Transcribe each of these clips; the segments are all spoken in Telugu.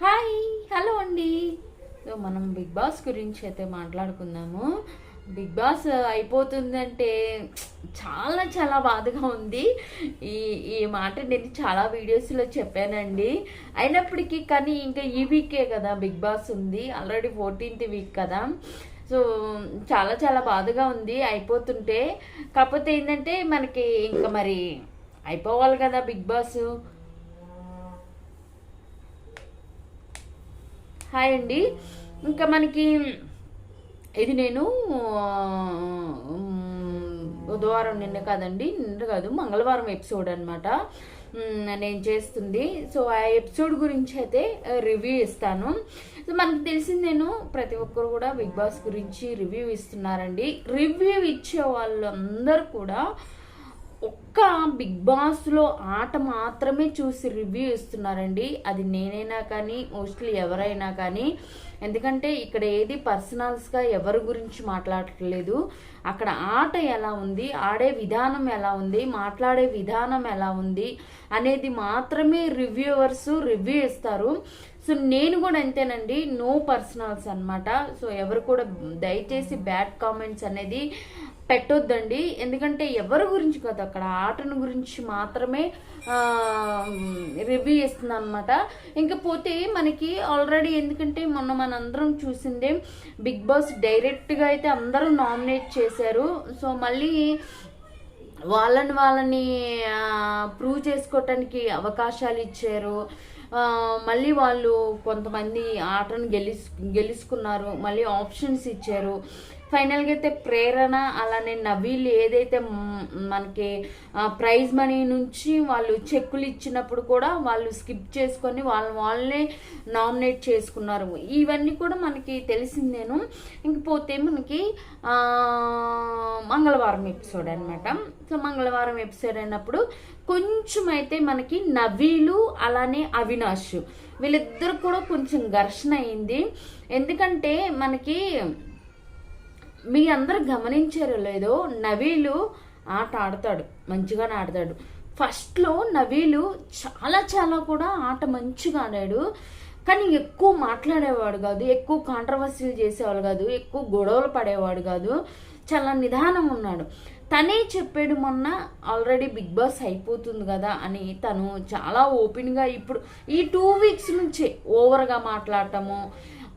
హాయ్ హలో అండి. సో మనం బిగ్ బాస్ గురించి అయితే మాట్లాడుకుందాము. బిగ్ బాస్ అయిపోతుందంటే చాలా చాలా బాధగా ఉంది. ఈ ఈ మాట నేను చాలా వీడియోస్లో చెప్పానండి. అయినప్పటికీ కానీ ఇంకా ఈ వీకే కదా బిగ్ బాస్ ఉంది. ఆల్రెడీ ఫోర్టీన్త్ వీక్ కదా. సో చాలా చాలా బాధగా ఉంది అయిపోతుంటే. కాకపోతే ఏంటంటే మనకి ఇంకా మరి అయిపోవాలి కదా బిగ్ బాస్. హాయ్ అండి. ఇంకా మనకి ఇది నేను బుధవారం నిన్న కాదండి నిన్న కాదు మంగళవారం ఎపిసోడ్ అనమాట నేను చేస్తుంది. సో ఆ ఎపిసోడ్ గురించి అయితే రివ్యూ ఇస్తాను. సో మనకు తెలిసింది నేను ప్రతి ఒక్కరు కూడా బిగ్ బాస్ గురించి రివ్యూ ఇస్తున్నారండి. రివ్యూ ఇచ్చే వాళ్ళందరూ కూడా ఒక్క బిగ్ బాస్లో ఆట మాత్రమే చూసి రివ్యూ ఇస్తున్నారండి. అది నేనైనా కానీ మోస్ట్లీ ఎవరైనా కానీ. ఎందుకంటే ఇక్కడ ఏది పర్సనల్స్గా ఎవరి గురించి మాట్లాడట్లేదు. అక్కడ ఆట ఎలా ఉంది ఆడే విధానం ఎలా ఉంది మాట్లాడే విధానం ఎలా ఉంది అనేది మాత్రమే రివ్యూవర్స్ రివ్యూ ఇస్తారు. సో నేను కూడా అంతేనండి. నో పర్సనల్స్ అన్నమాట. సో ఎవరు కూడా దయచేసి బ్యాడ్ కామెంట్స్ అనేది పెట్టొద్దండి. ఎందుకంటే ఎవరి గురించి కాదు అక్కడ. ఆటను గురించి మాత్రమే రివ్యూ ఇస్తుంది అనమాట ఇంకపోతే మనకి ఆల్రెడీ ఎందుకంటే మొన్న మనందరం చూసిందే బిగ్ బాస్ డైరెక్ట్గా అయితే అందరూ నామినేట్ చేశారు. సో మళ్ళీ వాళ్ళని వాళ్ళని ప్రూవ్ చేసుకోవటానికి అవకాశాలు ఇచ్చారు. మళ్ళీ వాళ్ళు కొంతమంది ఆటను గెలుసు గెలుచుకున్నారు మళ్ళీ ఆప్షన్స్ ఇచ్చారు. ఫైనల్గా అయితే ప్రేరణ అలానే నవీలు ఏదైతే మనకి ప్రైజ్ మనీ నుంచి వాళ్ళు చెక్కులు ఇచ్చినప్పుడు కూడా వాళ్ళు స్కిప్ చేసుకొని వాళ్ళ వాళ్ళనే నామినేట్ చేసుకున్నారు. ఇవన్నీ కూడా మనకి తెలిసిందేను ఇంకపోతే మనకి మంగళవారం ఎపిసోడ్ అనమాట సో మంగళవారం ఎపిసోడ్ అయినప్పుడు కొంచెం అయితే మనకి నవీలు అలానే అవినాష్ వీళ్ళిద్దరు కూడా కొంచెం ఘర్షణ అయింది. ఎందుకంటే మనకి మీ అందరు గమనించారో లేదో నవీలు ఆట ఆడతాడు మంచిగానే ఆడతాడు. ఫస్ట్లో నవీలు చాలా చాలా కూడా ఆట మంచిగా ఆడాడు. కానీ ఎక్కువ మాట్లాడేవాడు కాదు ఎక్కువ కాంట్రవర్సీలు చేసేవాడు కాదు ఎక్కువ గొడవలు పడేవాడు కాదు చాలా నిదానం ఉన్నాడు. తనే చెప్పాడు మొన్న ఆల్రెడీ బిగ్ బాస్ అయిపోతుంది కదా అని తను చాలా ఓపెన్గా ఇప్పుడు ఈ టూ వీక్స్ నుంచే ఓవర్గా మాట్లాడటము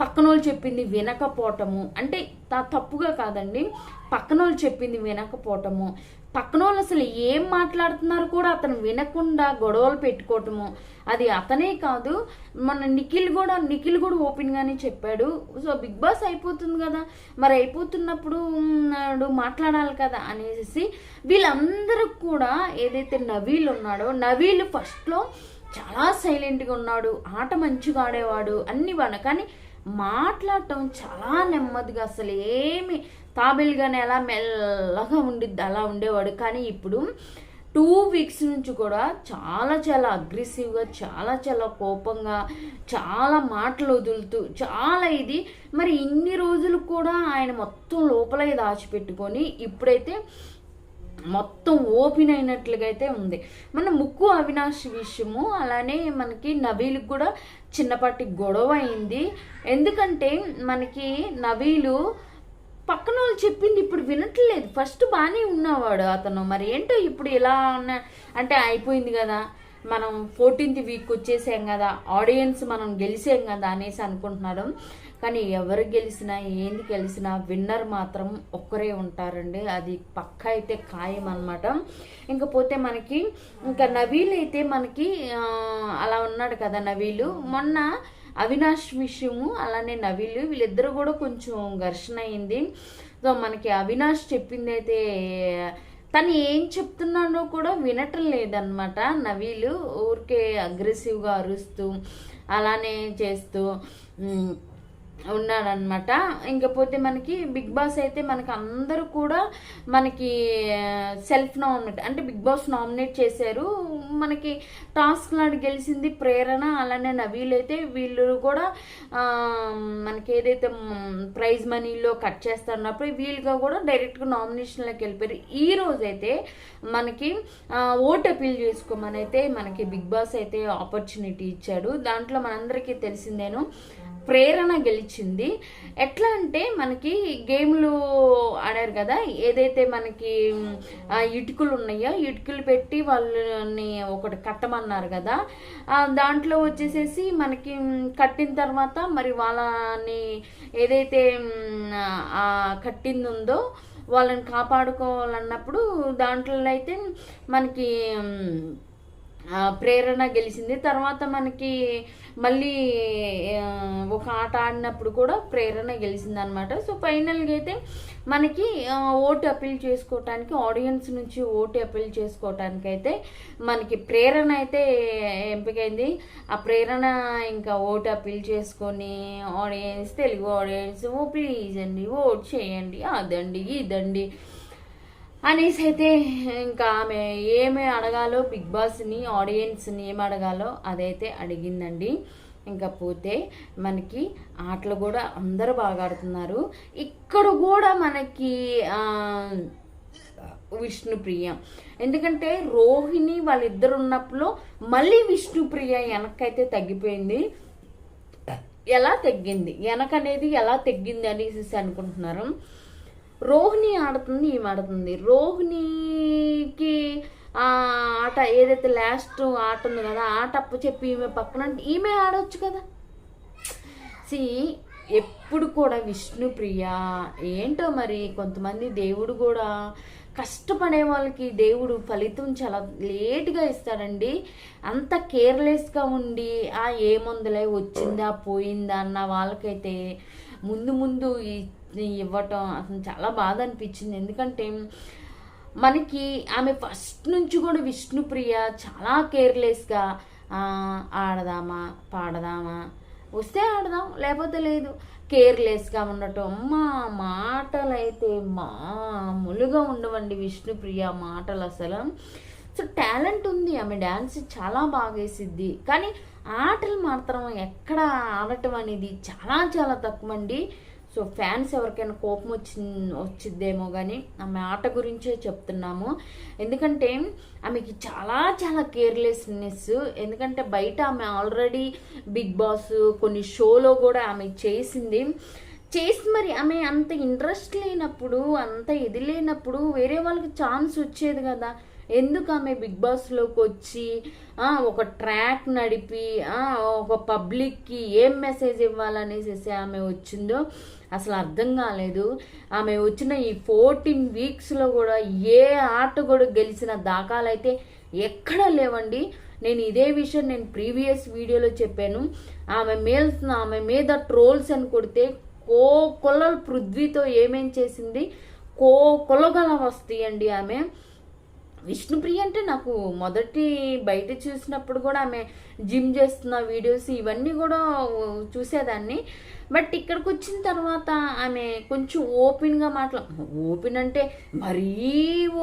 పక్కన వాళ్ళు చెప్పింది వినకపోవటము. అంటే త- తప్పుగా కాదండి. పక్కన వాళ్ళు చెప్పింది వినకపోవటము. పక్కన వాళ్ళు అసలు ఏం మాట్లాడుతున్నారు కూడా అతను వినకుండా గొడవలు పెట్టుకోవటము. అది అతనే కాదు. మన నిఖిల్ కూడా నిఖిల్ కూడా ఓపెన్గానే చెప్పాడు. సో బిగ్ బాస్ అయిపోతుంది కదా. మరి అయిపోతున్నప్పుడు నాడు మాట్లాడాలి కదా అనేసి వీళ్ళందరూ కూడా ఏదైతే నవీల్ ఉన్నాడో నవీల్ ఫస్ట్లో చాలా సైలెంట్గా ఉన్నాడు. ఆట మంచిగా ఆడేవాడు. అన్ని వాడు కానీ మాట్లాడటం చాలా నెమ్మదిగా అసలు ఏమి తాబేలుగానే ఎలా మెల్లగా ఉండిద్ది అలా ఉండేవాడు. కానీ ఇప్పుడు టూ వీక్స్ నుంచి కూడా చాలా చాలా అగ్రెసివ్గా చాలా చాలా కోపంగా చాలా మాటలు వదులుతూ చాలా ఇది. మరి ఇన్ని రోజులు కూడా ఆయన మొత్తం లోపలే దాచిపెట్టుకొని ఇప్పుడైతే మొత్తం ఓపెన్ అయినట్లుగా అయితే ఉంది. మన ముక్కు అవినాష్ విషయము అలానే మనకి నవీలకు కూడా చిన్నపాటి గొడవ అయింది ఎందుకంటే మనకి నవీలు పక్కన వాళ్ళు చెప్పింది ఇప్పుడు వినట్లేదు. ఫస్ట్ బాగానే ఉన్నవాడు అతను. మరి ఏంటో ఇప్పుడు ఇలా ఉన్న అంటే అయిపోయింది కదా. మనం ఫోర్టీన్త్ వీక్ వచ్చేసాం కదా. ఆడియన్స్ మనం గెలిచాం కదా అనేసి అనుకుంటున్నాడు. కానీ ఎవరు గెలిచినా ఏంది గెలిచినా విన్నర్ మాత్రం ఒక్కరే ఉంటారండి. అది పక్క అయితే ఖాయం అనమాట ఇంకపోతే మనకి ఇంకా నవీల్ అయితే మనకి అలా ఉన్నాడు కదా నవీలు. మొన్న అవినాష్ విషయము అలానే నవీలు వీళ్ళిద్దరు కూడా కొంచెం ఘర్షణ అయింది. సో మనకి అవినాష్ చెప్పింది అయితే తను ఏం చెప్తున్నాడో కూడా వినటం లేదనమాట నవీలు ఊరికే అగ్రెసివ్గా అరుస్తూ అలానే చేస్తూ ఉన్నాడనమాట ఇంకపోతే మనకి బిగ్ బాస్ అయితే మనకి అందరూ కూడా మనకి సెల్ఫ్ నామినేట్ అంటే బిగ్ బాస్ నామినేట్ చేశారు. మనకి టాస్క్ నాడు గెలిచింది ప్రేరణ అలానే నవీల్ అయితే వీళ్ళు కూడా మనకి ఏదైతే ప్రైజ్ మనీలో కట్ చేస్తున్నప్పుడు వీళ్ళుగా కూడా డైరెక్ట్గా నామినేషన్లోకి వెళ్ళిపోయారు. ఈ రోజు అయితే మనకి ఓట్ అపీల్ చేసుకోమని అయితే మనకి బిగ్ బాస్ అయితే ఆపర్చునిటీ ఇచ్చాడు. దాంట్లో మనందరికీ తెలిసిందేను ప్రేరణ గెలిచింది. ఎట్లా అంటే మనకి గేమ్లు ఆడారు కదా ఏదైతే మనకి ఇటుకలు ఉన్నాయో ఇటుకలు పెట్టి వాళ్ళని ఒకటి కట్టమన్నారు కదా దాంట్లో వచ్చేసేసి మనకి కట్టిన తర్వాత మరి వాళ్ళని ఏదైతే కట్టింది ఉందో వాళ్ళని కాపాడుకోవాలన్నప్పుడు దాంట్లో అయితే మనకి ప్రేరణ గెలిచింది. తర్వాత మనకి మళ్ళీ ఒక ఆట ఆడినప్పుడు కూడా ప్రేరణ గెలిచింది అనమాట సో ఫైనల్గా అయితే మనకి ఓటు అప్పీల్ చేసుకోవటానికి ఆడియన్స్ నుంచి ఓటు అప్పీల్ చేసుకోవటానికి అయితే మనకి ప్రేరణ అయితే ఎంపికైంది. ఆ ప్రేరణ ఇంకా ఓటు అప్పీల్ చేసుకొని audience Telugu audience oh please అండి ఓట్ చేయండి అదండి ఇదండి అనేసి అయితే ఇంకా ఆమె ఏమి అడగాలో బిగ్ బాస్ని ఆడియన్స్ని ఏమి అడగాలో అదైతే అడిగిందండి. ఇంకా పోతే మనకి ఆటలు కూడా అందరూ బాగా ఆడుతున్నారు. ఇక్కడ కూడా మనకి విష్ణుప్రియ. ఎందుకంటే రోహిణి వాళ్ళిద్దరు ఉన్నప్పుడు మళ్ళీ విష్ణుప్రియ వెనకైతే తగ్గిపోయింది. ఎలా తగ్గింది? వెనక అనేది ఎలా తగ్గింది అనేసి అనుకుంటున్నారు? రోహిణి ఆడుతుంది ఈమె ఆడుతుంది. రోహిణికి ఆ ఆట ఏదైతే లాస్ట్ ఆట ఉంది కదా ఆట అప్పు చెప్పి ఈమె పక్కన ఈమె ఆడవచ్చు కదా. సి ఎప్పుడు కూడా విష్ణుప్రియ ఏంటో మరి కొంతమంది దేవుడు కూడా కష్టపడే వాళ్ళకి దేవుడు ఫలితం చాలా లేట్గా ఇస్తాడండి. అంత కేర్లెస్గా ఉండి ఆ ఏముందులే వచ్చిందా పోయిందా అన్న వాళ్ళకైతే ముందు ముందు ఈ- ఇవ్వటం అసలు చాలా బాధ అనిపించింది ఎందుకంటే మనకి ఆమె ఫస్ట్ నుంచి కూడా విష్ణుప్రియ చాలా కేర్లెస్గా ఆడదామా పాడదామా వస్తే ఆడదాం లేకపోతే లేదు. కేర్లెస్గా ఉండటం మా మాటలైతే మామూలుగా ఉండవండి విష్ణుప్రియ మాటలు అసలు. సో టాలెంట్ ఉంది ఆమె డ్యాన్స్ చాలా బాగా వేసిద్ది. కానీ ఆటలు మాత్రం ఎక్కడ ఆడటం అనేది చాలా చాలా తక్కువ అండి సో ఫ్యాన్స్ ఎవరికైనా కోపం వచ్చి వచ్చిద్దేమో కానీ ఆమె ఆట గురించే చెప్తున్నాము. ఎందుకంటే ఆమెకి చాలా చాలా కేర్లెస్నెస్. ఎందుకంటే బయట ఆమె ఆల్రెడీ బిగ్ బాస్ కొన్ని షోలో కూడా ఆమె చేసింది. చేసి మరి ఆమె అంత ఇంట్రెస్ట్ లేనప్పుడు అంత ఇది లేనప్పుడు వేరే వాళ్ళకి ఛాన్స్ వచ్చేది కదా. ఎందుకు ఆమె బిగ్ బాస్లోకి వచ్చి ఒక ట్రాక్ నడిపి ఒక పబ్లిక్కి ఏం మెసేజ్ ఇవ్వాలనేసి ఆమె వచ్చిందో అసలు అర్థం కాలేదు. ఆమె వచ్చిన ఈ ఫోర్టీన్ వీక్స్లో కూడా ఏ ఆట కూడా గెలిచిన దాఖలైతే ఎక్కడ లేవండి. నేను ఇదే విషయం నేను ప్రీవియస్ వీడియోలో చెప్పాను. ఆమె మేల్స్ ఆమె మీద ట్రోల్స్ అని కొడితే కో కొల్లల పృథ్వీతో ఏమేం చేసింది? కో కొలగల వస్తాయండి ఆమె. విష్ణుప్రియ అంటే నాకు మొదటి బయట చూసినప్పుడు కూడా ఆమె జిమ్ చేస్తున్న వీడియోస్ ఇవన్నీ కూడా చూసేదాన్ని. బట్ ఇక్కడికి వచ్చిన తర్వాత ఆమె కొంచెం ఓపెన్గా మాట్లా ఓపెన్ అంటే మరీ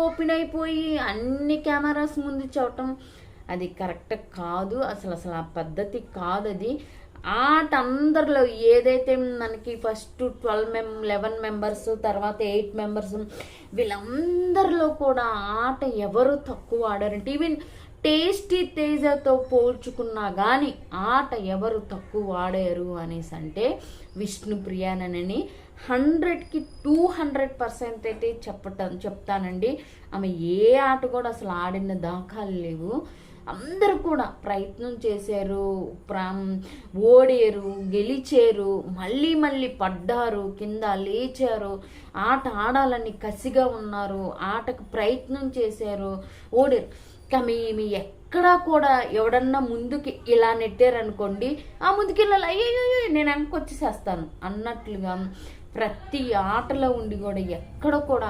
ఓపెన్ అయిపోయి అన్ని కెమెరాస్ ముందు చూడటం అది కరెక్ట్ కాదు. అసలు అసలు ఆ పద్ధతి కాదు అది ఆట అందరిలో ఏదైతే మనకి ఫస్ట్ ట్వెల్వ్ మెం లెవెన్ మెంబర్స్ తర్వాత ఎయిట్ మెంబర్స్ వీళ్ళందరిలో కూడా ఆట ఎవరు తక్కువ ఆడారంటే ఈవెన్ టేస్టీ తేజతో పోల్చుకున్నా కానీ ఆట ఎవరు తక్కువ ఆడారు అనేసి అంటే విష్ణుప్రియానని హండ్రెడ్కి టూ హండ్రెడ్ పర్సెంట్ అయితే చెప్పటం చెప్తానండి. ఆమె ఏ ఆట కూడా అసలు ఆడిన దాఖలు లేవు. అందరూ కూడా ప్రయత్నం చేశారు ప్రా ఓడారు గెలిచారు మళ్ళీ మళ్ళీ పడ్డారు కింద లేచారు ఆట ఆడాలని కసిగా ఉన్నారు ఆటకు ప్రయత్నం చేశారు ఓడారు. కానీ మీ ఎక్కడా కూడా ఎవడన్నా ముందుకి ఇలా నెట్టారనుకోండి ఆ ముందుకి వెళ్ళాలి అయ్యో నేను వెనకొచ్చేసేస్తాను అన్నట్లుగా ప్రతి ఆటలో ఉండి కూడా ఎక్కడ కూడా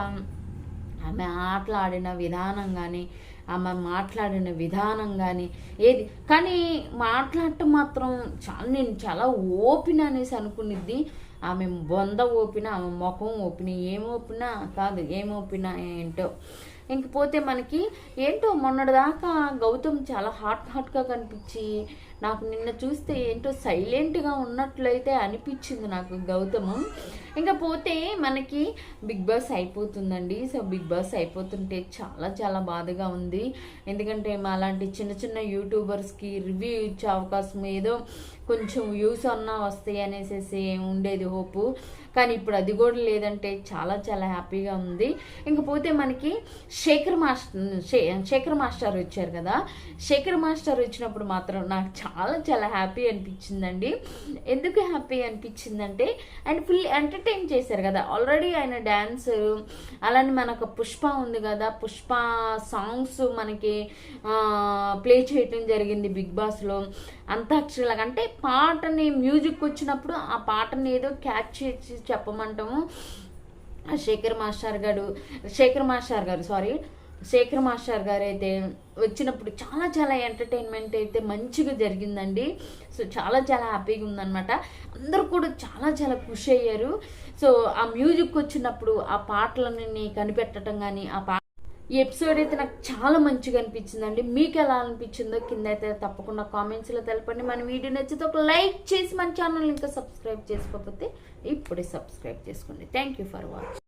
ఆమె ఆటలు ఆడిన విధానం కానీ ఆమె మాట్లాడిన విధానం కానీ ఏది కానీ మాట్లాడటం మాత్రం చాలా నేను చాలా ఓపెన్ అనేసి అనుకునిద్ది. ఆమె బొంద ఓపిన ఆమె ముఖం ఓపిన ఏం ఓపినా? కాదు ఏం ఓపినా ఏంటో. ఇంకపోతే మనకి ఏంటో మొన్నటిదాకా గౌతమ్ చాలా హాట్ హాట్గా కనిపించి నాకు నిన్న చూస్తే ఏంటో సైలెంట్గా ఉన్నట్లయితే అనిపించింది నాకు గౌతము. ఇంకా పోతే మనకి బిగ్ బాస్ అయిపోతుందండి. సో బిగ్ బాస్ అయిపోతుంటే చాలా చాలా బాధగా ఉంది. ఎందుకంటే మా అలాంటి చిన్న చిన్న యూట్యూబర్స్కి రివ్యూ ఇచ్చే అవకాశం ఏదో కొంచెం వ్యూస్ అన్నా వస్తాయి అనేసి ఉండేది హోపు. కానీ ఇప్పుడు అది కూడా లేదంటే చాలా చాలా హ్యాపీగా ఉంది. ఇంకపోతే మనకి శేఖర్ మాస్టర్ శేఖర్ మాస్టర్ వచ్చారు కదా. శేఖర్ మాస్టర్ వచ్చినప్పుడు మాత్రం నాకు చాలా చాలా హ్యాపీ అనిపించిందండి. ఎందుకు హ్యాపీ అనిపించిందంటే ఆయన ఫుల్ ఎంటర్టైన్ చేశారు కదా. ఆల్రెడీ ఆయన డ్యాన్స్ అలానే మనకు పుష్ప ఉంది కదా. పుష్ప సాంగ్స్ మనకి ప్లే చేయటం జరిగింది బిగ్ బాస్లో. అంతాక్షరిలాగా అంటే పాటని మ్యూజిక్ వచ్చినప్పుడు ఆ పాటని ఏదో క్యాచ్ చేసి చెప్పమంటాము. ఆ శేఖర్ మాస్టర్ గారు శేఖర్ మాస్టర్ గారు సారీ శేఖర్ మాస్టర్ గారు అయితే వచ్చినప్పుడు చాలా చాలా ఎంటర్టైన్మెంట్ అయితే మంచిగా జరిగిందండి. సో చాలా చాలా హ్యాపీగా ఉందన్నమాట. అందరూ కూడా చాలా చాలా ఖుషి అయ్యారు. సో ఆ మ్యూజిక్ వచ్చినప్పుడు ఆ పాటలని కనిపెట్టడం కానీ ఆ పా ఈ ఎపిసోడ్ అయితే నాకు చాలా మంచిగా అనిపించిందండి. మీకు ఎలా అనిపించిందో కింద అయితే తప్పకుండా కామెంట్స్లో తెలపండి. మన వీడియో నచ్చితే ఒక లైక్ చేసి మన ఛానల్ ఇంకా సబ్స్క్రైబ్ చేసుకోకపోతే ఇప్పుడే సబ్స్క్రైబ్ చేసుకోండి. Thank you for watching